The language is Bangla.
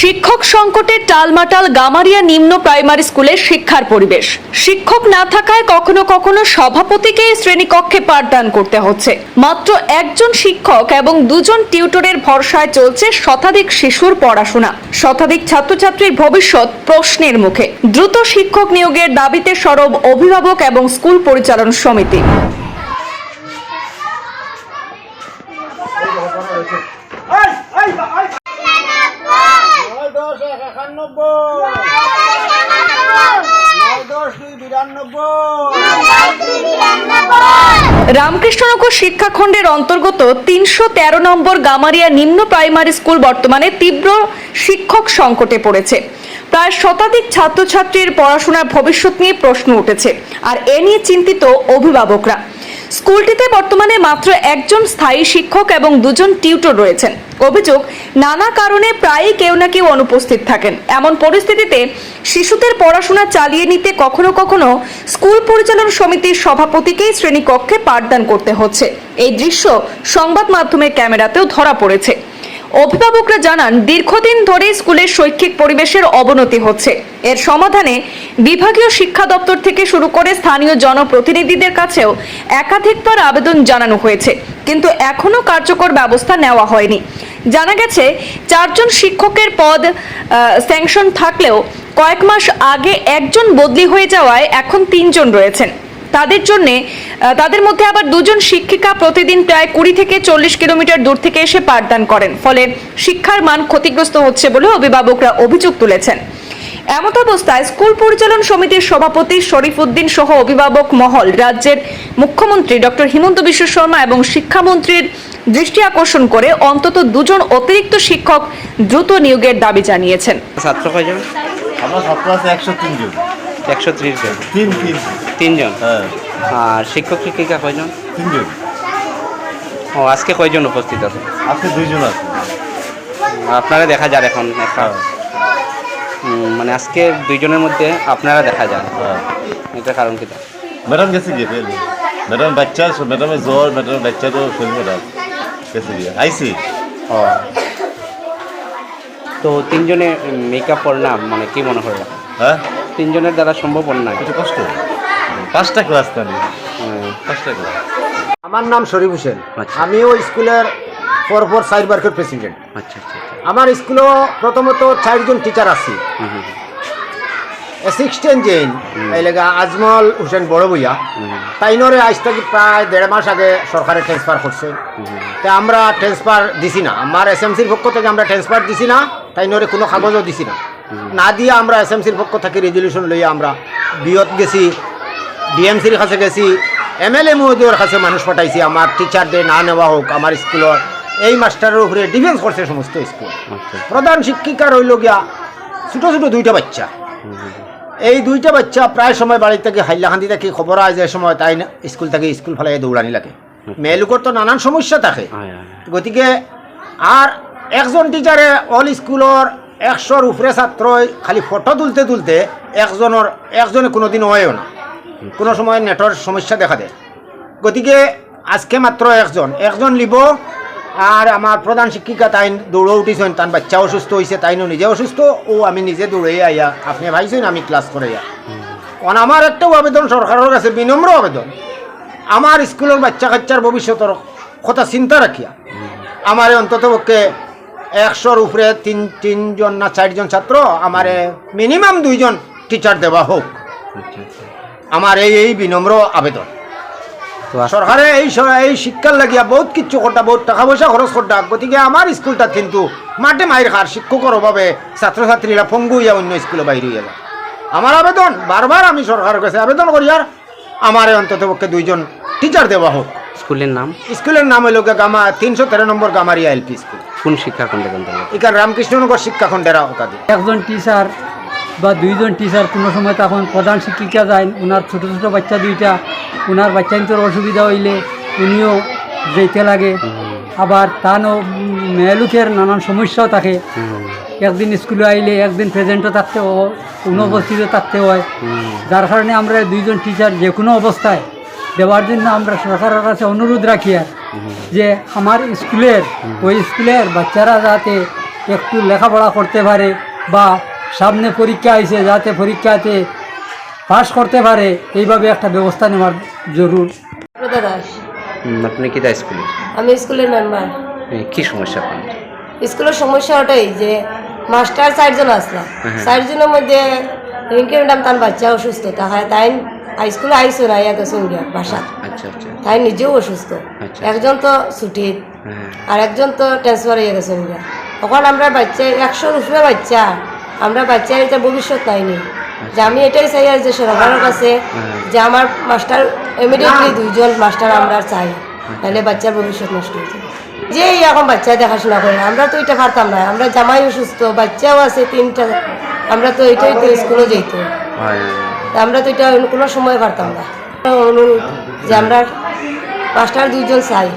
শিক্ষক সংকটে টালমাটাল গামারিয়া নিম্ন প্রাইমারি স্কুলের শিক্ষার পরিবেশ। শিক্ষক না থাকায় কখনো কখনো সভাপতিকে শ্রেণীকক্ষে পাঠদান করতে হচ্ছে। মাত্র একজন শিক্ষক এবং দুজন টিউটরের ভরসায় চলছে শতাধিক শিশুর পড়াশোনা। শতাধিক ছাত্রছাত্রীর ভবিষ্যৎ প্রশ্নের মুখে। দ্রুত শিক্ষক নিয়োগের দাবিতে সরব অভিভাবক এবং স্কুল পরিচালন সমিতি। রামকৃষ্ণনগর। শিক্ষাখণ্ডের অন্তর্গত তিনশো তেরো নম্বর গামারিয়া নিম্ন প্রাইমারি স্কুল বর্তমানে তীব্র শিক্ষক সংকটে পড়েছে। প্রায় শতাধিক ছাত্রছাত্রীর পড়াশোনার ভবিষ্যৎ নিয়ে প্রশ্ন উঠেছে। আর এ নিয়ে চিন্তিত অভিভাবকরা। স্কুলটিতে বর্তমানে মাত্র একজন স্থায়ী শিক্ষক এবং দুজন টিউটর রয়েছেন। অভিযোগ, নানা কারণে প্রায়ই কেউ না কেউ অনুপস্থিত থাকেন। এমন পরিস্থিতিতে শিশুদের পড়াশোনা চালিয়ে নিতে কখনো কখনো স্কুল পরিচালন সমিতির সভাপতিকেই শ্রেণীকক্ষে পাঠদান করতে হচ্ছে। এই দৃশ্য সংবাদ মাধ্যমের ক্যামেরাতেও ধরা পড়েছে। অভিভাবকরা জানান, দীর্ঘদিন ধরে স্কুলের শৈক্ষিক পরিবেশের অবনতি হচ্ছে। এর সমাধানে বিভাগীয় শিক্ষা দপ্তর থেকে শুরু করে স্থানীয় জনপ্রতিনিধিদের কাছেও একাধিকবার আবেদন জানানো হয়েছে, কিন্তু এখনও কার্যকর ব্যবস্থা নেওয়া হয়নি। জানা গেছে, চারজন শিক্ষকের পদ স্যাংশন থাকলেও কয়েক মাস আগে একজন বদলি হয়ে যাওয়ায় এখন তিনজন রয়েছেন। তাদের জন্য তাদের মধ্যে আবার দুজন শিক্ষিকা প্রতিদিন প্রায় কুড়ি থেকে চল্লিশ কিলোমিটার দূর থেকে এসে পাঠদান করেন। ফলে শিক্ষার মান ক্ষতিগ্রস্ত হচ্ছে বলে অভিভাবকরা অভিযোগ তুলেছেন। এমত অবস্থায় স্কুল পরিচালন সমিতির সভাপতি শরীফ উদ্দিন সহ অভিভাবক মহল রাজ্যের মুখ্যমন্ত্রী ডক্টর হিমন্ত বিশ্ব শর্মা এবং শিক্ষামন্ত্রীর দৃষ্টি আকর্ষণ করে অন্তত দুজন অতিরিক্ত শিক্ষক দ্রুত নিয়োগের দাবি জানিয়েছেন। ছাত্র কয়জন? আমার ছাত্র আছে একশো তিনজন একশো ত্রিশ জন। তিন তিন। তিনজন? হ্যাঁ। আর শিক্ষক শিক্ষিকা কয়জন? তিনজন। ও আজকে কয়জন উপস্থিত আছে? আজকে দুইজন আছে। আপনারা দেখা যান এখন একটা। হ্যাঁ। মানে আজকে দুইজনের মধ্যে আপনারা দেখা যান। হ্যাঁ। এটা কারণ কি? ম্যাডাম গেছে গিয়ে ম্যাডাম বাচ্চা ম্যাডামের জ্বর ম্যাডাম বাচ্চারও শরীর ম্যাডাম গেছে গিয়ে। আইসি? ও। তো তিনজনে মেকআপ করলাম মানে কি মনে হলো? হ্যাঁ। তিনজনের দ্বারা সম্ভব না কিছু কষ্ট। পাঁচটা ক্লাস তাহলে পাঁচটা ক্লাস আমার নাম শরীফ হোসেন। আচ্ছা। আমিও স্কুলের পরপর সাইড বার্কের প্রেসিডেন্ট আচ্ছা আচ্ছা আমার স্কুলও প্রথমত চারজন টিচার আছি। হুম, জেন এই লেগা আজমল হোসেন বড় বইয়া তাইনরে আজ থেকে প্রায় দেড় মাস আগে সরকারে ট্রান্সফার করছে। তা আমরা ট্রান্সফার দিছি না। আমার এসএমসির পক্ষ থেকে আমরা ট্রান্সফার দিছি না তাইনরে কোনো কাগজও দিছি না। না দিয়ে আমরা এসএমসির পক্ষ থেকে রেজলিউশন লইয়া আমরা বিয়ত গেছি। ডিএমসির কাছে গেছি এমএলএ মহোদয়ের কাছে মানুষ পাঠাইছি আমার টিচারদের না নেওয়া হোক আমার স্কুলের এই মাস্টারের উপরে ডিফেন্স করছে সমস্ত স্কুল। আচ্ছা। প্রধান শিক্ষিকা রইল গিয়া ছোটো ছোটো দুইটা বাচ্চা এই দুইটা বাচ্চা প্রায় সময় বাড়ি থেকে হাইলাকান্দি থেকে খবর আয় যে সময় তাই না স্কুল থেকে স্কুল ফেলাই দৌড়ানি লাগে। মেয়ে লোকের তো নানান সমস্যা থাকে। গতিকে আর একজন টিচারে অল স্কুলের একশোর উপরে ছাত্র খালি ফটো তুলতে তুলতে একজনের একজনে কোনোদিন হয়ও না। কোনো সময় নেটর সমস্যা দেখা দেয়। গতিকে আজকে মাত্র একজন একজন লিব আর আমার প্রধান শিক্ষিকা তাই দৌড়ে উঠিছেন তার বাচ্চা অসুস্থ হয়েছে তাইনও নিজে অসুস্থ। ও আমি নিজে দৌড়ে আইয়া আপনি ভাইছেন আমি ক্লাস করে আইয়া কারণ আমার একটাও আবেদন সরকারের কাছে বিনম্র আবেদন। আমার স্কুলের বাচ্চা কাচ্চার ভবিষ্যতের কথা চিন্তা রাখিয়া আমার অন্তত পক্ষে একশোর উপরে তিন, তিনজন না চারজন ছাত্র আমার মিনিমাম দুইজন টিচার দেওয়া হোক আমার এই এই বিনম্র আবেদন। তো সরকারে এই এই শিক্ষার লাগিয়া বহুত কিছু করটা বহুত টাকা পয়সা খরচ করটা গতিকে আমার স্কুলটা কিন্তু মাঠে মায়ের খার শিক্ষকের অভাবে ছাত্রছাত্রীরা পঙ্গু হইয়া অন্য স্কুলে বাইরে হইয়া যায়। আমার আবেদন বারবার আমি সরকারের কাছে আবেদন করি আর আমার অন্তত পক্ষে দুইজন টিচার দেওয়া হোক স্কুলের নাম? স্কুলের নাম হইল গিয়া গামা তিনশো তেরো নম্বর গামারিয়া এলপি স্কুল। কোন শিক্ষা খণ্ডের অন্তর্গত এখানে রামকৃষ্ণনগর শিক্ষাখণ্ডেরা ওকাদি একজন টিচার বা দুইজন টিচার কোনো সময় তখন প্রধান শিক্ষিকা যায় ওনার ছোটো ছোটো বাচ্চা দুইটা ওনার বাচ্চা নিতে অসুবিধা হইলে উনিও যেতে লাগে। আবার তানও মেয়েলুকের নানান সমস্যাও থাকে। একদিন স্কুলে আইলে একদিন প্রেজেন্টও থাকতে অনুপস্থিত থাকতে হয়। যার কারণে আমরা দুইজন টিচার যে কোনো অবস্থায় দেওয়ার জন্য আমরা সরকারের কাছে অনুরোধ রাখি আর যে আমার স্কুলের ওই স্কুলের বাচ্চারা যাতে একটু লেখাপড়া করতে পারে বা সামনে পরীক্ষা আইছে যাতে পরীক্ষাতে পাশ করতে পারে এইভাবে একটা ব্যবস্থা নেওয়ার জরুর। প্রদা দাস? আপনি কি স্কুলে আমি স্কুলের মেম্বার। কি সমস্যা আপনার? স্কুলের সমস্যা ওটাই যে মাস্টার চারজন আসলাম হ্যাঁ। চারজনের মধ্যে রিঙ্কি ম্যাডাম তার বাচ্চা অসুস্থ তাহার তাই স্কুলে আইসো না ইয়া গেছে বাসা। আচ্ছা আচ্ছা। তাই নিজেও অসুস্থ। আচ্ছা। একজন তো ছুটির হ্যাঁ। আর একজন তো ট্রান্সফার হয়ে গেছে গিয়া তখন আমরা বাচ্চা একশোর উপরে বাচ্চা। আমরা বাচ্চার এটা ভবিষ্যৎ নাইনি যে আমি এটাই চাই আর যে সরকারের কাছে হ্যাঁ। যে আমার মাস্টার ইমিডিয়েটলি দুইজন মাস্টার আমরা চাই তাহলে বাচ্চার ভবিষ্যৎ নষ্ট হয়ে যাবে। যে এখন বাচ্চা দেখাশোনা করে আমরা তো এটা পারতাম না। আমরা জামাই অসুস্থ বাচ্চাও আছে তিনটা আমরা তো এটাই তো স্কুলে যেত। আমরা তো এটা কোনো সময় পারতাম না। অনুরোধ যে আমরা মাস্টার দুইজন চাই।